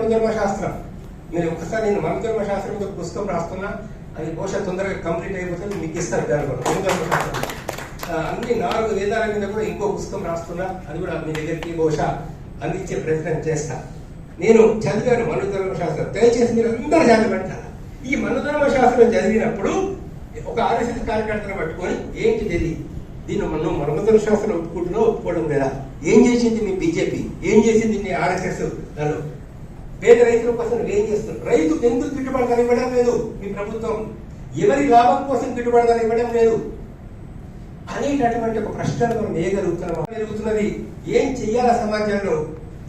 శాస్త్రం మీద పుస్తకం రాస్తున్నా అది బహుశా తొందరగా కంప్లీట్ అయిపోతుంది మీకు ఇస్తారు దాని కూడా భూగర్భ శాస్త్రం అన్ని నాలుగు వేదాల మీద కూడా ఇంకో పుస్తకం రాస్తున్నా అది కూడా మీ దగ్గరికి బహుశా అందించే ప్రయత్నం చేస్తా. నేను చదివాను మనుధర్మ శాస్త్రం దయచేసి మీరు అందరూ పెట్టాలి? ఈ మనుధర్మ శాస్త్రం చదివినప్పుడు ఒక ఆర్ఎస్ఎస్ కార్యకర్తను పట్టుకొని ఏంటి తెలియ దీన్ని మనం మనుధర్మ శాస్త్రం ఒప్పుకుంటున్నా ఒప్పుకోవడం లేదా? ఏం చేసింది మీ బీజేపీ? ఏం చేసింది మీ ఆర్ఎస్ఎస్? నన్ను పేద రైతుల కోసం ఏం చేస్తున్నారు? రైతు ఎందుకు గిట్టుబాటు ధర ఇవ్వడం లేదు? మీ ప్రభుత్వం ఎవరి లాభం కోసం గిట్టుబాటు ధర ఇవ్వడం లేదు? అనేటటువంటి ఒక ప్రశ్నలు మనం వేయగలుగుతున్నాం జరుగుతున్నది ఏం చెయ్యాలా సమాజంలో?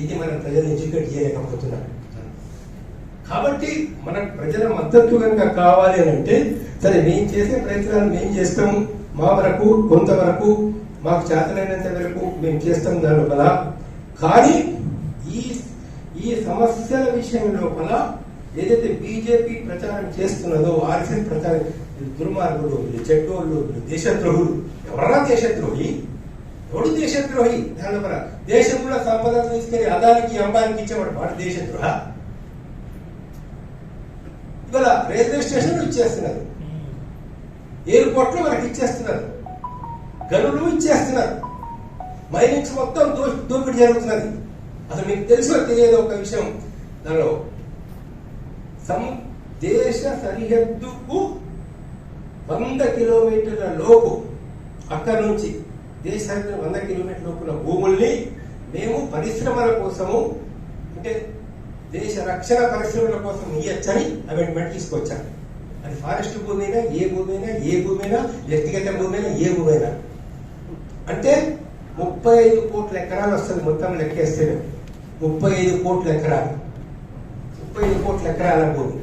ఇది మనం ప్రజలు ఎడ్యుకేట్ చేయలేకపోతున్నాం. కాబట్టి మన ప్రజల మద్దతు కనుక కావాలి అని అంటే సరే మేము చేసే ప్రయత్నాలు మేము చేస్తాం. మా వరకు కొంతవరకు మాకు చేతనైనంత వరకు మేము చేస్తాం దాని లోపల. కానీ ఈ ఈ సమస్యల విషయం లోపల ఏదైతే బీజేపీ ప్రచారం చేస్తున్నదో ఆర్ఎస్ఎస్ ప్రచారం వీళ్ళు దుర్మార్గులు చెడ్డోళ్ళు దేశద్రోహులు ఎవరన్నా దేశద్రోహి? ఎవడు దేశద్రోహి? దాని దేశం కూడా సంపద తీసుకెళ్ళి అదానికి అంబానికి ఇచ్చేవాడు వాడు దేశద్రోహ? ఇవాళ రైల్వే స్టేషన్ ఇచ్చేస్తున్నారు. ఎయిర్పోర్ట్లు మనకి ఇచ్చేస్తున్నారు. గనులు ఇచ్చేస్తున్నారు. మైనింగ్స్ మొత్తం దో- దోపిడీ జరుగుతున్నది. అసలు మీకు తెలుసో తెలియదు ఒక విషయం. దానిలో సం దేశ సరిహద్దుకు వంద కిలోమీటర్ల లోపు అక్కడ నుంచి దేశ సరిహద్దు వంద కిలోమీటర్ల లోపుల భూముల్ని మేము పరిశ్రమల కోసము అంటే దేశ రక్షణ పరిశ్రమల కోసం ఇయ్యచ్చని అమెండ్మెంట్ తీసుకొచ్చాను అది ఫారెస్ట్ భూమి అయినా ఏ భూమి అయినా ఏ భూమి అయినా వ్యక్తిగత భూమి అయినా ఏ భూమి అయినా అంటే ముప్పై ఐదు కోట్ల ఎకరాలు వస్తుంది మొత్తం లెక్కేస్తే. ముప్పై ఐదు కోట్ల ఎకరాలు. ముప్పై ఐదు కోట్ల ఎకరాల భూమి.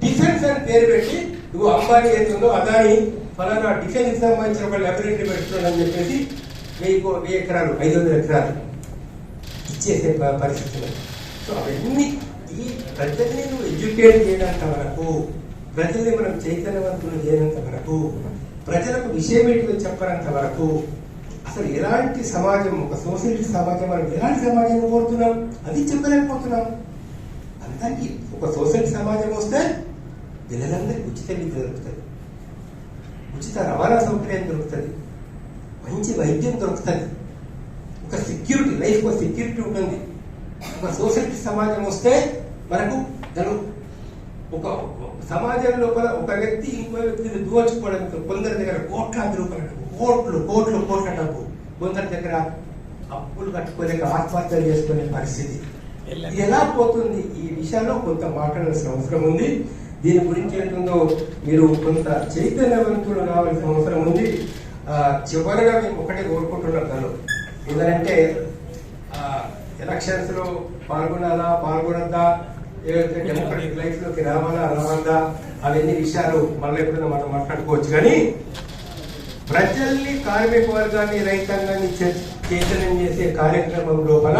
డిఫెన్స్ అని పేరు పెట్టి నువ్వు అంబానీ ఏతుందో అదాని ఫలానా డిఫెన్స్ సంబంధించిన ఒక పెడుతున్నాడు అని చెప్పేసి వెయ్యి కో- వెయ్యి ఎకరాలు ఐదు వందల ఎకరాలు ఇచ్చేసే ప- పరిస్థితులు సో అవన్నీ ఈ ప్రజల్ని నువ్వు ఎడ్యుకేట్ చేయడానికి వరకు ప్రజల్ని మనం చైతన్యవంతులు చేయనంత వరకు ప్రజలకు విషయం ఏంటో చెప్పనంత వరకు అసలు ఎలాంటి సమాజం ఒక సోషలిస్ట్ సమాజం మనం ఎలాంటి సమాజం కోరుతున్నాం? అది చెప్పలేకపోతున్నాం. అందరికీ ఒక సోషలిస్ట్ సమాజం వస్తే పిల్లలందరికీ ఉచిత విద్య దొరుకుతుంది. ఉచిత రవాణా సౌకర్యం దొరుకుతుంది. మంచి వైద్యం దొరుకుతుంది. ఒక సెక్యూరిటీ లైఫ్ ఒక సెక్యూరిటీ ఉంటుంది. ఒక సోషలిటీ సమాజం వస్తే మనకు తను ఒక సమాజం లోపల ఒక వ్యక్తి ఇంకో వ్యక్తిని దోచుకోవడానికి కొందరి దగ్గర కోట్లాది రూపాయలు కోట్లు కోట్లు కోట్ల డబ్బు. కొందరి దగ్గర అప్పులు కట్టుకోలేక ఆత్మహత్యలు చేసుకునే పరిస్థితి. ఎలా పోతుంది? ఈ విషయంలో కొంత మాట్లాడాల్సిన అవసరం ఉంది. దీని గురించి ఏంటుందో మీరు కొంత చైతన్యవంతులు కావాల్సిన అవసరం ఉంది. చివరిగా మేము ఒకటే కోరుకుంటున్నాం ఏంటంటే ఎలక్షన్స్లో పాల్గొనాలా పాల్గొనద్దా? ఏదైతే డెమోక్రటిక్ లైఫ్లోకి రావాలా రావద్దా అవన్నీ విషయాలు మళ్ళీ ఎప్పుడైనా మనం మాట్లాడుకోవచ్చు. కానీ ప్రజల్ని కార్మిక వర్గాన్ని రైతాంగాన్ని చే- చైతన్యం చేసే కార్యక్రమం లోపల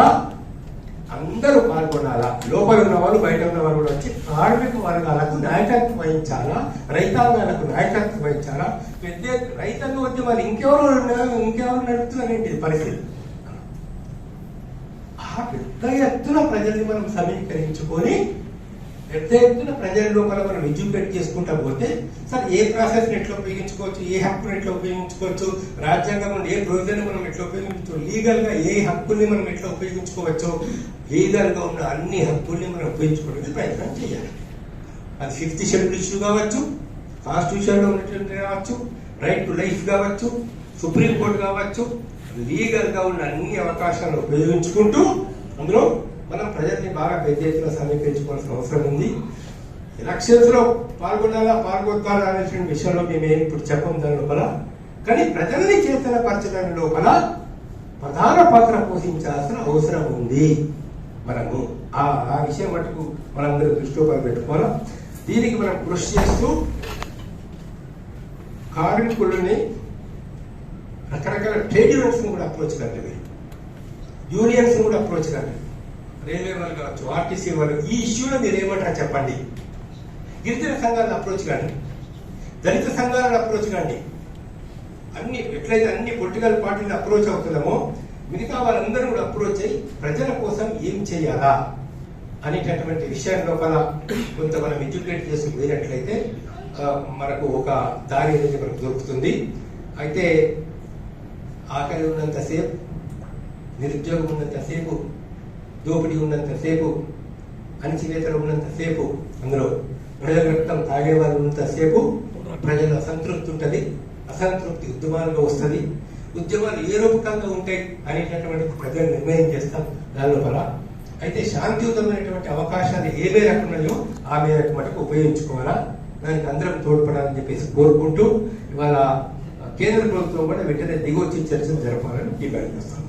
అందరూ పాల్గొనాలా? లోపల ఉన్న వాళ్ళు బయట ఉన్న వాళ్ళు కూడా వచ్చి కార్మిక వర్గాలకు నాయకత్వం వహించాలా? రైతాంగాలకు నాయకత్వం వహించాలా? పెద్ద రైతాంగ ఉద్యమాలు ఇంకెవరు ఇంకెవరు నడుపుతున్నారేంటి పరిస్థితి? ఆ పెద్ద ఎత్తున ప్రజల్ని మనం సమీకరించుకొని పెద్ద ఎత్తున ప్రజల లోపల మనం ఎడ్యుకేట్ చేసుకుంటా పోతే సార్ ఏ ప్రాసెస్ ఎట్లా ఉపయోగించుకోవచ్చు ఏ హక్కును ఎట్లా ఉపయోగించుకోవచ్చు రాజ్యాంగం ఏ ప్రొవిజన్ మనం ఎట్లా ఉపయోగించుకోవచ్చు లీగల్గా ఏ హక్కుల్ని మనం ఎట్లా ఉపయోగించుకోవచ్చు లీగల్గా ఉన్న అన్ని హక్కుల్ని మనం ఉపయోగించుకోవడానికి ప్రయత్నం చేయాలి. అది ఫిఫ్త్ షెడ్యూల్ ఇష్యూ కావచ్చు కాన్స్టిట్యూషన్లో ఉన్నటువంటి కావచ్చు రైట్ టు లైఫ్ కావచ్చు సుప్రీం కోర్టు కావచ్చు లీగల్గా ఉన్న అన్ని అవకాశాలను ఉపయోగించుకుంటూ అందులో మనం ప్రజల్ని బాగా పెద్ద ఎత్తున సమీపించుకోవాల్సిన అవసరం ఉంది. ఎలక్షన్స్లో పాల్గొనాలా పాల్గొద్దాలా అనేటువంటి విషయంలో మేము ఏం ఇప్పుడు చెప్పం దాని లోపల. కానీ ప్రజల్ని చేతనపరచడం లోపల ప్రధాన పాత్ర పోషించాల్సిన అవసరం ఉంది. మనము ఆ ఆ విషయం మటుకు మనందరూ దృష్టిలో పెట్టుకోవాలి దీనికి మనం కృషి చేస్తూ కార్మికులని రకరకాల ట్రేడ్ యూనియన్స్ కూడా అప్రోచ్ కండి యూనియన్స్ కూడా అప్రోచ్ కండి రైల్వే వాళ్ళు కావచ్చు ఆర్టీసీ వాళ్ళు ఈ ఇష్యూలో మీరు ఏమంటారు చెప్పండి. గిరిజన సంఘాలను అప్రోచ్ కానీ దళిత సంఘాలను అప్రోచ్ కానీ అన్ని ఎట్లయితే అన్ని పొలిటికల్ పార్టీలు అప్రోచ్ అవుతున్నామో మిగతా వాళ్ళందరూ కూడా అప్రోచ్ అయ్యి ప్రజల కోసం ఏం చేయాలా అనేటటువంటి విషయాన్ని లోపల కొంత మనం ఎడ్యుకేట్ చేసి పోయినట్లయితే మనకు ఒక దారి అనేది మనకు దొరుకుతుంది. అయితే ఆకలి ఉన్నంతసేపు నిరుద్యోగం ఉన్నంతసేపు దోపిడీ ఉన్నంతసేపు అణచివేతలు ఉన్నంతసేపు అందులో ప్రజల రక్తం తాగేవారు ఉన్నంతసేపు ప్రజల అసంతృప్తి ఉంటుంది. అసంతృప్తి ఉద్యమాలుగా వస్తుంది. ఉద్యమాలు ఏ రూపకంగా ఉంటాయి అనేటటువంటి ప్రజలు నిర్ణయం చేస్తాం దాని లోపల అయితే శాంతియుతమైనటువంటి అవకాశాలు ఏ మేరకు ఉన్నాయో ఆ మేరకు మటుకు ఉపయోగించుకోవాలా? దానికి అందరం తోడ్పడాలని చెప్పేసి కోరుకుంటూ ఇవాళ కేంద్ర ప్రభుత్వం కూడా వెంటనే దిగొచ్చి చర్చలు జరపాలని డిమాండ్ చేస్తాను